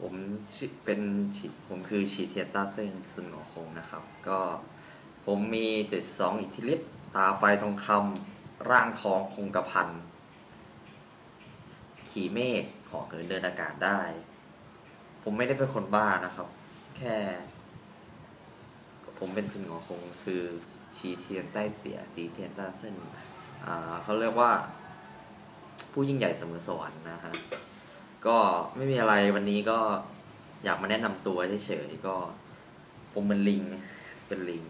ผมชื่อเป็นฉีผมคือฉีเทียต้าเซิงซึนหงคงนะครับ ก็ผมมี72อิทธิฤทธิ์ตาไฟทองคำร่างทองคงกระพันขี่เมฆขอเหินเดินอากาศได้ ผมไม่ได้เป็นคนบ้านะครับ แค่ ผมเป็นซึนหงคง คือชีเทียนใต้เสียสีเทียนต้าเซินเขาเรียกว่า ผู้ยิ่งใหญ่เสมอสวรรค์นะฮะ ก็ไม่มีอะไรวันนี้ก็อยากมาแนะนำตัวเฉยๆก็ ผมเป็นลิง เป็นลิง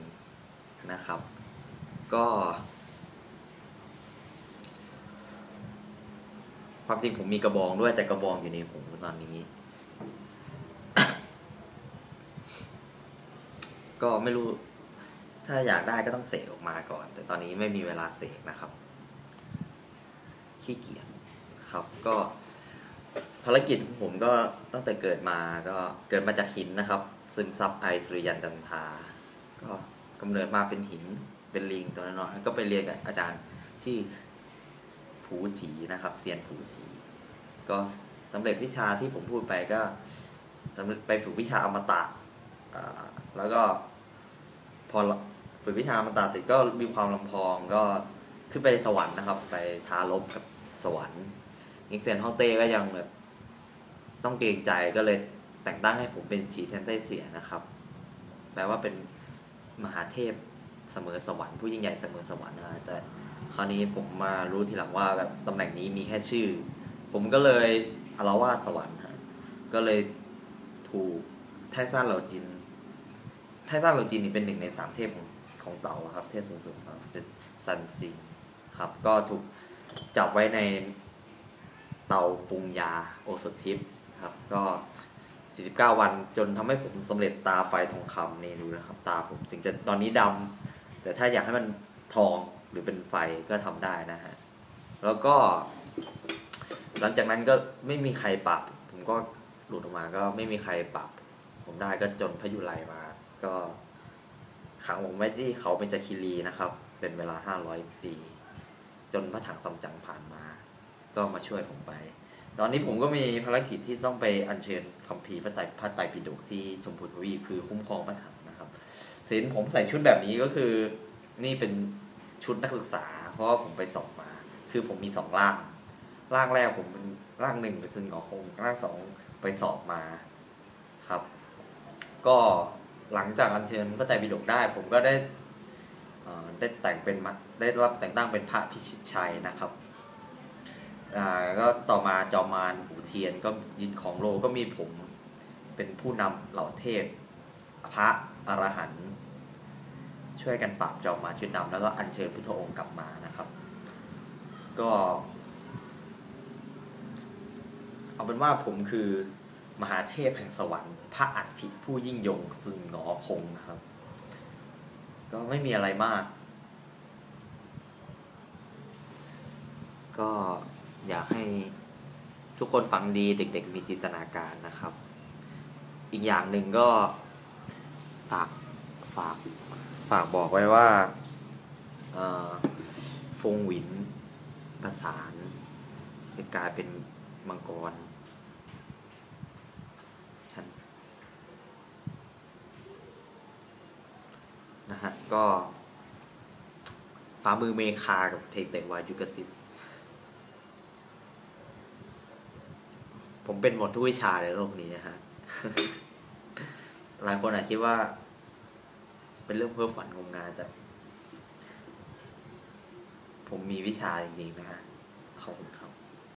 นะครับ ก็ ความจริงผมมีกระบองด้วยแต่กระบองอยู่ในหูตอนนี้ ก็ไม่รู้ ถ้าอยากได้ก็ต้องเสกออกมาก่อน แต่ตอนนี้ไม่มีเวลาเสกนะครับ ขี้เกียจครับก็ ภารกิจของผมก็ตั้งแต่เกิดมาก็เกิดมาจากหินนะครับ ซึมซับไอสุริยันจันทราก็กำเนิดมาเป็นหินเป็นลิงตัวน้อยก็ไปเรียนกับอาจารย์ที่ผูถีนะครับเซียนผูถีก็สำเร็จวิชาที่ผมพูดไปก็สำเร็จไปฝึกวิชาอมตะแล้วก็พอฝึกวิชาอมตะเสร็จก็มีความลำพองก็ขึ้นไปสวรรค์นะครับ ไปท้ารบกับสวรรค์ อิงเซนฮ่องเต้ก็ยังแบบต้องเกรงใจก็เลยแต่งตั้งให้ผมเป็นฉีเซนเต้เสียนะครับ แปลว่าเป็นมหาเทพเสมอสวรรค์ผู้ยิ่งใหญ่เสมอสวรรค์นะแต่คราวนี้ผมมารู้ทีหลังว่าแบบตำแหน่งนี้มีแค่ชื่อ ผมก็เลยอารวาสวรรค์ก็เลยถูกไทซ่านเหล่าจิน ไทซ่านเหล่าจินนี่เป็นหนึ่งในสามเทพของของเต่าครับ เทพสูงสุดครับเป็นซันซิงครับ ก็ถูกจับไว้ใน เตาปรุงยาโอสถทิพย์ครับ ก็ 49 วันจนทำให้ผมสำเร็จตาไฟทองคำนี่ดูนะครับ ตาผมถึงจะตอนนี้ดำแต่ถ้าอยากให้มันทองหรือเป็นไฟก็ทำได้นะฮะ แล้วก็ หลังจากนั้นก็ไม่มีใครปรับ ผมก็หลุดออกมาก็ไม่มีใครปรับ ผมได้ก็จนพยุไลมา ก็ขังผมไว้ที่เขาเป็นจักรีรีนะครับ เป็นเวลา 500 ปี จนพระถังซัมจั๋งผ่านมา ก็มาช่วยผมไป ตอนนี้ผมก็มีภารกิจที่ต้องไปอัญเชิญคัมภีร์พระไตรพระไตรปิฎกที่ชมพูทวีปคือคุ้มครองพระถังนะครับสินผมใส่ชุดแบบนี้ก็คือ นี่เป็นชุดนักศึกษา เพราะว่าผมไปสอบมา คือผมมีสองร่าง ร่างแรกผมเป็นร่างหนึ่งเป็นซึนหงอคงร่างสองไปสอบมาครับ ก็หลังจากอัญเชิญพระไตรปิฎกได้ ผมก็ได้ได้แต่งเป็นมะได้รับแต่งตั้งเป็นพระพิชิตชัยนะครับ อ่าก็ต่อมาจอมารหูเทียนก็ยึดของโลก็มีผมเป็นผู้นำเหล่าเทพ พระอรหันต์ช่วยกันปราบจอมมารชุดดำแล้วก็อัญเชิญพุทธองค์กลับมานะครับ ก็ เอาเป็นว่าผมคือมหาเทพแห่งสวรรค์ พระอัฐิผู้ยิ่งยงซึงหงอคงนะครับ ก็ไม่มีอะไรมาก ก็ อยากให้ทุกคนฟังดีเด็กๆมีจินตนาการนะครับ อีกอย่างหนึ่งก็ฝากฝากฝากบอกไว้ว่าฟงหวินประสานจะกลายเป็นมังกรฉันนะฮะก็ฝ่ามือเมคากับเพลงเตวายุกสิบ ผมเป็นหมดทุกวิชาในโลกนี้นะฮะ หลายคนอาจคิดว่า เป็นเรื่องเพ้อฝันงมงานแต่ ผมมีวิชาจริงๆนะฮะขอบคุณครับ